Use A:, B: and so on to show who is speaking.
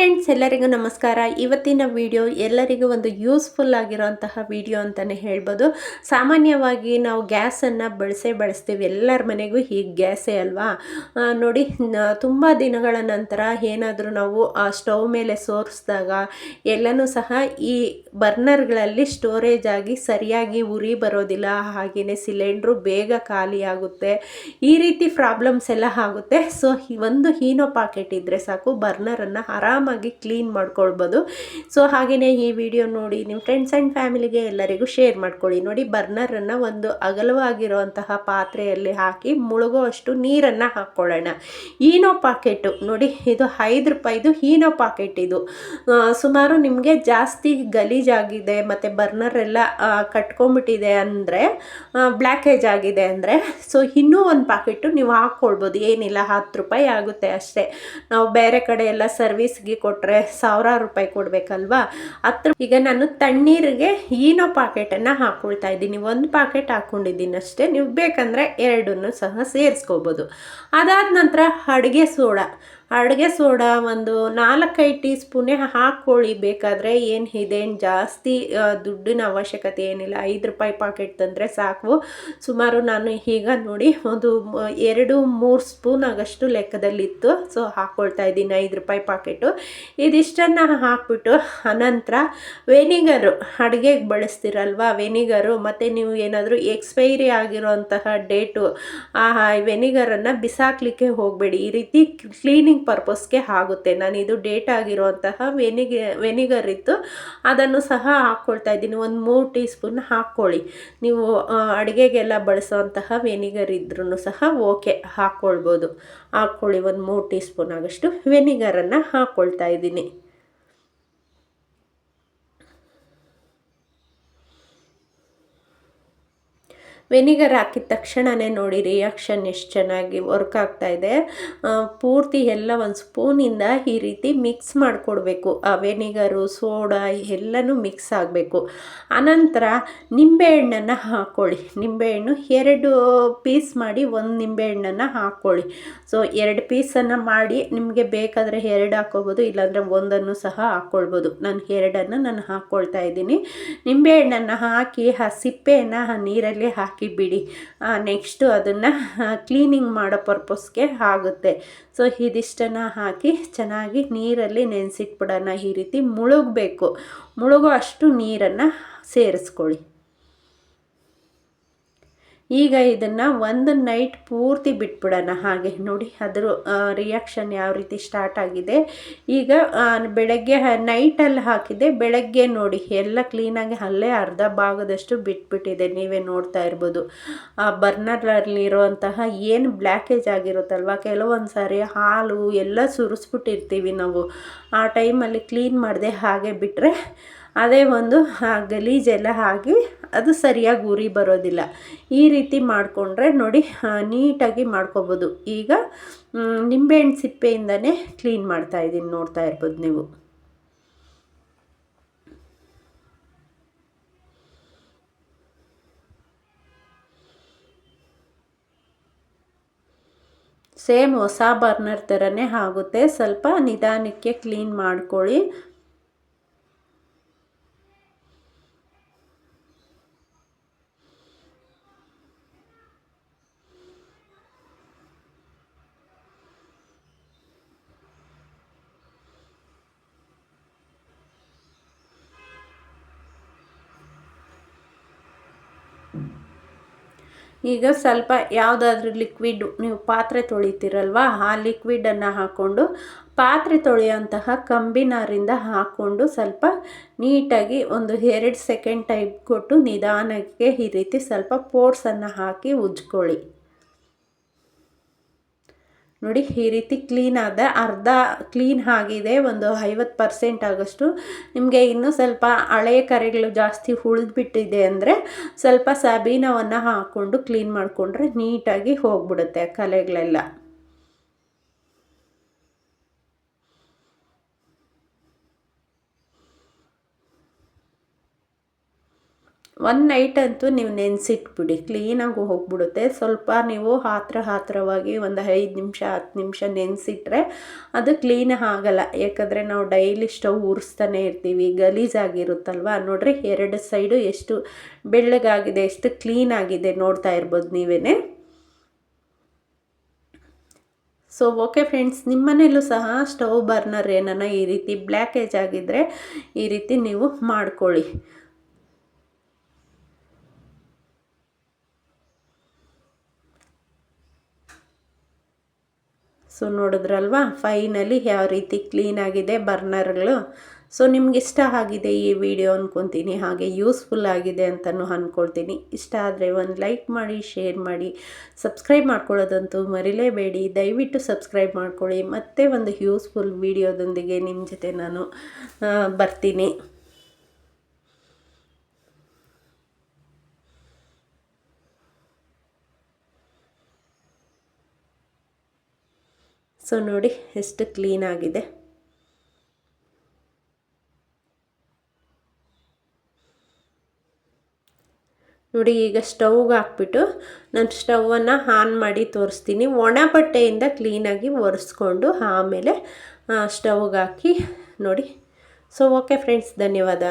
A: ಎಲ್ಲರಿಗೂ ನಮಸ್ಕಾರ. ಇವತ್ತಿನ ವಿಡಿಯೋ ಎಲ್ಲರಿಗೂ ಒಂದು ಯೂಸ್ಫುಲ್ ಆಗಿರೋಂತಹ ವಿಡಿಯೋ ಅಂತಲೇ ಹೇಳ್ಬೋದು. ಸಾಮಾನ್ಯವಾಗಿ ನಾವು ಗ್ಯಾಸನ್ನು ಬಳಸೇ ಬಳಸ್ತೀವಿ. ಎಲ್ಲರ ಮನೆಗೂ ಹೀಗೆ ಗ್ಯಾಸೇ ಅಲ್ವಾ? ನೋಡಿ ತುಂಬ ದಿನಗಳ ನಂತರ ಏನಾದರೂ ನಾವು, ಆ, ಸ್ಟವ್ ಮೇಲೆ ಸೋರಿಸಿದಾಗ ಎಲ್ಲನೂ ಸಹ ಈ ಬರ್ನರ್ಗಳಲ್ಲಿ ಸ್ಟೋರೇಜ್ ಆಗಿ ಸರಿಯಾಗಿ ಉರಿ ಬರೋದಿಲ್ಲ. ಹಾಗೆಯೇ ಸಿಲಿಂಡ್ರು ಬೇಗ ಖಾಲಿ ಆಗುತ್ತೆ. ಈ ರೀತಿ ಪ್ರಾಬ್ಲಮ್ಸ್ ಎಲ್ಲ ಆಗುತ್ತೆ. ಸೊ ಒಂದು ಹೀನೋ ಪಾಕೆಟ್ ಇದ್ದರೆ ಸಾಕು, ಬರ್ನರನ್ನು ಆರಾಮಾಗಿ ಕ್ಲೀನ್ ಮಾಡ್ಕೊಳ್ಬೋದು. ಸೊ ಹಾಗೆಯೇ ಈ ವಿಡಿಯೋ ನೋಡಿ ನಿಮ್ಮ ಫ್ರೆಂಡ್ಸ್ ಆ್ಯಂಡ್ ಫ್ಯಾಮಿಲಿಗೆ ಎಲ್ಲರಿಗೂ ಶೇರ್ ಮಾಡ್ಕೊಳ್ಳಿ. ನೋಡಿ, ಬರ್ನರನ್ನು ಒಂದು ಅಗಲವಾಗಿರುವಂತಹ ಪಾತ್ರೆಯಲ್ಲಿ ಹಾಕಿ ಮುಳುಗೋ ಅಷ್ಟು ನೀರನ್ನು ಹಾಕ್ಕೊಳ್ಳೋಣ. ಈನೋ ಪಾಕೆಟು, ನೋಡಿ, ಇದು ಐದು ರೂಪಾಯಿದು ಈನೋ ಪಾಕೆಟ್ ಇದು. ಸುಮಾರು ನಿಮಗೆ ಜಾಸ್ತಿ ಗಲೀಜಾಗಿದೆ ಮತ್ತು ಬರ್ನರ್ ಎಲ್ಲ ಕಟ್ಕೊಂಬಿಟ್ಟಿದೆ ಅಂದರೆ ಬ್ಲ್ಯಾಕೇಜ್ ಆಗಿದೆ ಅಂದರೆ ಸೊ ಇನ್ನೂ ಒಂದು ಪಾಕೆಟು ನೀವು ಹಾಕ್ಕೊಳ್ಬೋದು. ಏನಿಲ್ಲ, ಹತ್ತು ರೂಪಾಯಿ ಆಗುತ್ತೆ ಅಷ್ಟೇ. ನಾವು ಬೇರೆ ಕಡೆ ಎಲ್ಲ ಸರ್ವಿಸ್ಗೆ ಕೊಟ್ಟರೆ ಸಾವಿರಾರು ರೂಪಾಯಿ ಕೊಡಬೇಕಲ್ವಾ? ಹತ್ತು ಈಗ ನಾನು ತಣ್ಣೀರಿಗೆ ಈನೋ ಪಾಕೆಟನ್ನು ಹಾಕೊಳ್ತಾ ಇದ್ದೀನಿ. ಒಂದು ಪಾಕೆಟ್ ಹಾಕ್ಕೊಂಡಿದ್ದೀನಿ ಅಷ್ಟೇ. ನೀವು ಬೇಕಂದರೆ ಎರಡನ್ನೂ ಸಹ ಸೇರಿಸ್ಕೋಬೋದು. ಅದಾದ ನಂತರ ಅಡುಗೆ ಸೋಡಾ. ಅಡುಗೆ ಸೋಡಾ ಒಂದು ನಾಲ್ಕೈದು ಟೀ ಸ್ಪೂನೇ ಹಾಕ್ಕೊಳ್ಳಿ ಬೇಕಾದರೆ ಏನು ಇದೇನು ಜಾಸ್ತಿ ದುಡ್ಡಿನ ಅವಶ್ಯಕತೆ ಏನಿಲ್ಲ. ಐದು ರೂಪಾಯಿ ಪಾಕೆಟ್ ತಂದರೆ ಸಾಕು. ಸುಮಾರು ನಾನು ಈಗ ನೋಡಿ ಒಂದು ಎರಡು, ಮೂರು ಸ್ಪೂನ್ ಆಗಷ್ಟು ಲೆಕ್ಕದಲ್ಲಿತ್ತು. ಸೊ ಹಾಕ್ಕೊಳ್ತಾ ಇದ್ದೀನಿ ಐದು ರೂಪಾಯಿ ಪಾಕೆಟು. ಇದಿಷ್ಟನ್ನು ಹಾಕ್ಬಿಟ್ಟು ಅನಂತರ ವೆನಿಗರು. ಅಡುಗೆಗೆ ಬಳಸ್ತೀರಲ್ವಾ ವೆನಿಗರು? ಮತ್ತು ನೀವು ಏನಾದರೂ ಎಕ್ಸ್ಪೈರಿ ಆಗಿರೋಂತಹ ಡೇಟು, ಆ, ವೆನಿಗರನ್ನು ಬಿಸಾಕಲಿಕ್ಕೆ ಹೋಗಬೇಡಿ. ಈ ರೀತಿ ಕ್ಲೀನಿಂಗ್ ಪರ್ಪಸ್ಗೆ ಆಗುತ್ತೆ. ನಾನು ಇದು ಡೇಟ್ ಆಗಿರುವಂತಹ ವೆನಿಗ, ವೆನಿಗರ್ ಇತ್ತು. ಅದನ್ನು ಸಹ ಹಾಕ್ಕೊಳ್ತಾ ಇದ್ದೀನಿ. ಒಂದು ಮೂರು ಟೀ ಸ್ಪೂನ್ ಹಾಕ್ಕೊಳ್ಳಿ. ನೀವು ಅಡುಗೆಗೆಲ್ಲ ಬಳಸುವಂತಹ ವೆನಿಗರ್ ಇದ್ರೂ ಸಹ ಓಕೆ, ಹಾಕ್ಕೊಳ್ಬೋದು. ಹಾಕ್ಕೊಳ್ಳಿ. ಒಂದು ಮೂರು ಟೀ ಸ್ಪೂನ್ ಆಗಷ್ಟು ವೆನಿಗರನ್ನು ಹಾಕ್ಕೊಳ್ತಾ ಇದ್ದೀನಿ. ವೆನಿಗರ್ ಹಾಕಿದ ತಕ್ಷಣವೇ ನೋಡಿ ರಿಯಾಕ್ಷನ್ ಎಷ್ಟು ಚೆನ್ನಾಗಿ ವರ್ಕ್ ಆಗ್ತಾ ಇದೆ. ಪೂರ್ತಿ ಎಲ್ಲ ಒಂದು ಸ್ಪೂನಿಂದ ಈ ರೀತಿ ಮಿಕ್ಸ್ ಮಾಡಿಕೊಡ್ಬೇಕು. ಆ ವೆನಿಗರು ಸೋಡಾ ಎಲ್ಲನೂ ಮಿಕ್ಸ್ ಆಗಬೇಕು. ಅನಂತರ ನಿಂಬೆಹಣ್ಣನ್ನು ಹಾಕ್ಕೊಳ್ಳಿ ನಿಂಬೆಹಣ್ಣು ಎರಡು ಪೀಸ್ ಮಾಡಿ ಒಂದು ನಿಂಬೆಹಣ್ಣನ್ನು ಹಾಕ್ಕೊಳ್ಳಿ ಸೊ ಎರಡು ಪೀಸನ್ನು ಮಾಡಿ ನಿಮಗೆ ಬೇಕಾದರೆ ಎರಡು ಹಾಕ್ಕೋಬೋದು ಇಲ್ಲಾಂದರೆ ಒಂದನ್ನು ಸಹ ಹಾಕ್ಕೊಳ್ಬೋದು ನಾನು ಎರಡನ್ನು ನಾನು ಹಾಕ್ಕೊಳ್ತಾ ಇದ್ದೀನಿ. ನಿಂಬೆಹಣ್ಣನ್ನು ಹಾಕಿ, ಆ ಸಿಪ್ಪೆಯನ್ನು ಆ ನೀರಲ್ಲಿ ಹಾಕಿ ಬಿಡಿ ನೆಕ್ಸ್ಟು ಅದನ್ನು ಕ್ಲೀನಿಂಗ್ ಮಾಡೋ ಪರ್ಪಸ್ಗೆ ಆಗುತ್ತೆ. ಸೊ ಇದಿಷ್ಟನ್ನು ಹಾಕಿ ಚೆನ್ನಾಗಿ ನೀರಲ್ಲಿ ನೆನೆಸಿಟ್ಬಿಡೋಣ. ಈ ರೀತಿ ಮುಳುಗಬೇಕು. ಮುಳುಗೋ ಅಷ್ಟು ನೀರನ್ನು ಸೇರಿಸ್ಕೊಳ್ಳಿ. ಈಗ ಇದನ್ನು ಒಂದು ನೈಟ್ ಪೂರ್ತಿ ಬಿಟ್ಬಿಡೋಣ. ಹಾಗೆ ನೋಡಿ, ಅದರ ರಿಯಾಕ್ಷನ್ ಯಾವ ರೀತಿ ಸ್ಟಾರ್ಟ್ ಆಗಿದೆ. ಈಗ ಬೆಳಗ್ಗೆ ನೈಟಲ್ಲಿ ಹಾಕಿದೆ. ಬೆಳಗ್ಗೆ ನೋಡಿ, ಎಲ್ಲ ಕ್ಲೀನಾಗಿ ಅಲ್ಲೇ ಅರ್ಧ ಭಾಗದಷ್ಟು ಬಿಟ್ಬಿಟ್ಟಿದೆ. ನೀವೇ ನೋಡ್ತಾ ಇರ್ಬೋದು. ಆ ಬರ್ನರ್ನಲ್ಲಿರುವಂತಹ ಏನು ಬ್ಲ್ಯಾಕೇಜ್ ಆಗಿರುತ್ತಲ್ವ? ಕೆಲವೊಂದು ಸಾರಿ ಹಾಲು ಎಲ್ಲ ಸುರಿಸ್ಬಿಟ್ಟಿರ್ತೀವಿ ನಾವು. ಆ ಟೈಮಲ್ಲಿ ಕ್ಲೀನ್ ಮಾಡದೆ ಹಾಗೆ ಬಿಟ್ಟರೆ ಅದೇ ಒಂದು ಗಲೀಜೆಲ್ಲ ಆಗಿ ಅದು ಸರಿಯಾಗಿ ಉರಿ ಬರೋದಿಲ್ಲ. ಈ ರೀತಿ ಮಾಡಿಕೊಂಡ್ರೆ ನೋಡಿ ನೀಟಾಗಿ ಮಾಡ್ಕೊಬೋದು. ಈಗ ನಿಂಬೆಹಣ್ಣು ಸಿಪ್ಪೆಯಿಂದನೇ ಕ್ಲೀನ್ ಮಾಡ್ತಾ ಇದ್ದೀನಿ, ನೋಡ್ತಾ ಇರ್ಬೋದು ನೀವು. ಸೇಮ್ ಹೊಸ ಬರ್ನರ್ ಥರನೇ ಆಗುತ್ತೆ. ಸ್ವಲ್ಪ ನಿಧಾನಕ್ಕೆ ಕ್ಲೀನ್ ಮಾಡ್ಕೊಳ್ಳಿ. ಈಗ ಸ್ವಲ್ಪ ಯಾವುದಾದ್ರೂ ಲಿಕ್ವಿಡ್ ನೀವು ಪಾತ್ರೆ ತೊಳಿತೀರಲ್ವ, ಆ ಲಿಕ್ವಿಡನ್ನು ಹಾಕ್ಕೊಂಡು ಪಾತ್ರೆ ತೊಳೆಯುವಂತಹ ಕಂಬಿನಾರಿಂದ ಹಾಕ್ಕೊಂಡು ಸ್ವಲ್ಪ ನೀಟಾಗಿ ಒಂದು ಎರಡು ಸೆಕೆಂಡ್ ಟೈಪ್ ಕೊಟ್ಟು ನಿಧಾನಕ್ಕೆ ಈ ರೀತಿ ಸ್ವಲ್ಪ ಪೋರ್ಸನ್ನು ಹಾಕಿ ಉಜ್ಕೊಳ್ಳಿ. ನೋಡಿ ಈ ರೀತಿ ಕ್ಲೀನ್ ಆದ ಅರ್ಧ ಕ್ಲೀನ್ ಆಗಿದೆ, ಒಂದು ಐವತ್ತು ಪರ್ಸೆಂಟ್ ಆಗೋಷ್ಟು. ನಿಮಗೆ ಇನ್ನೂ ಸ್ವಲ್ಪ ಹಳೆಯ ಕರೆಗಳು ಜಾಸ್ತಿ ಉಳಿದ್ಬಿಟ್ಟಿದೆ ಅಂದರೆ ಸ್ವಲ್ಪ ಸಬೀನವನ್ನು ಹಾಕ್ಕೊಂಡು ಕ್ಲೀನ್ ಮಾಡಿಕೊಂಡ್ರೆ ನೀಟಾಗಿ ಹೋಗ್ಬಿಡುತ್ತೆ ಕಲೆಗಳೆಲ್ಲ. ಒನ್ ನೈಟ್ ಅಂತೂ ನೀವು ನೆನೆಸಿಟ್ಬಿಡಿ ಕ್ಲೀನಾಗಿ ಹೋಗ್ಬಿಡುತ್ತೆ. ಸ್ವಲ್ಪ ನೀವು ಹಾತ್ರ ಹಾತ್ರವಾಗಿ ಒಂದು ಐದು ನಿಮಿಷ, ಹತ್ತು ನಿಮಿಷ ನೆನೆಸಿಟ್ರೆ ಅದು ಕ್ಲೀನ್ ಆಗಲ್ಲ. ಯಾಕಂದರೆ ನಾವು ಡೈಲಿ ಸ್ಟವ್ ಉರಿಸ್ತಾನೆ ಇರ್ತೀವಿ ಗಲೀಜಾಗಿರುತ್ತಲ್ವ ನೋಡ್ರಿ, ಎರಡು ಸೈಡು ಎಷ್ಟು ಬೆಳ್ಳಗಾಗಿದೆ, ಎಷ್ಟು ಕ್ಲೀನ್ ಆಗಿದೆ ನೋಡ್ತಾ ಇರ್ಬೋದು ನೀವೇ ಸೊ ಓಕೆ ಫ್ರೆಂಡ್ಸ್ ನಿಮ್ಮನೇಲೂ ಸಹ ಸ್ಟವ್ ಬರ್ನರ್ ಏನನ್ನ ಈ ರೀತಿ ಬ್ಲ್ಯಾಕೇಜ್ ಆಗಿದ್ದರೆ ಈ ರೀತಿ ನೀವು ಮಾಡ್ಕೊಳ್ಳಿ. ಸೊ ನೋಡಿದ್ರಲ್ವಾ? ಫೈನಲಿ ಯಾವ ರೀತಿ ಕ್ಲೀನ್ ಆಗಿದೆ ಬರ್ನರ್ಗಳು. ಸೊ ನಿಮ್ಗೆ ಇಷ್ಟ ಆಗಿದೆ ಈ ವಿಡಿಯೋ ಅಂದ್ಕೊತೀನಿ ಹಾಗೆ ಯೂಸ್ಫುಲ್ ಆಗಿದೆ ಅಂತಲೂ ಅಂದ್ಕೊಳ್ತೀನಿ ಇಷ್ಟ ಆದರೆ ಒಂದು ಲೈಕ್ ಮಾಡಿ ಶೇರ್ ಮಾಡಿ. ಸಬ್ಸ್ಕ್ರೈಬ್ ಮಾಡ್ಕೊಳ್ಳೋದಂತೂ ಮರಿಲೇಬೇಡಿ. ದಯವಿಟ್ಟು ಸಬ್ಸ್ಕ್ರೈಬ್ ಮಾಡ್ಕೊಳ್ಳಿ. ಮತ್ತೆ ಒಂದು ಯೂಸ್ಫುಲ್ ವಿಡಿಯೋದೊಂದಿಗೆ ನಿಮ್ಮ ಜೊತೆ ನಾನು ಬರ್ತೀನಿ. ಸೊ ನೋಡಿ, ಎಷ್ಟು ಕ್ಲೀನ್ ಆಗಿದೆ. ನೋಡಿ, ಈಗ ಸ್ಟವ್ಗೆ ಹಾಕ್ಬಿಟ್ಟು ನಾನು ಸ್ಟವನ್ನು ಆನ್ ಮಾಡಿ ತೋರಿಸ್ತೀನಿ. ಒಣ ಬಟ್ಟೆಯಿಂದ ಕ್ಲೀನಾಗಿ ಒರೆಸ್ಕೊಂಡು ಆಮೇಲೆ ಸ್ಟವ್ಗೆ ಹಾಕಿ ನೋಡಿ. ಸೊ, ಓಕೆ ಫ್ರೆಂಡ್ಸ್, ಧನ್ಯವಾದ.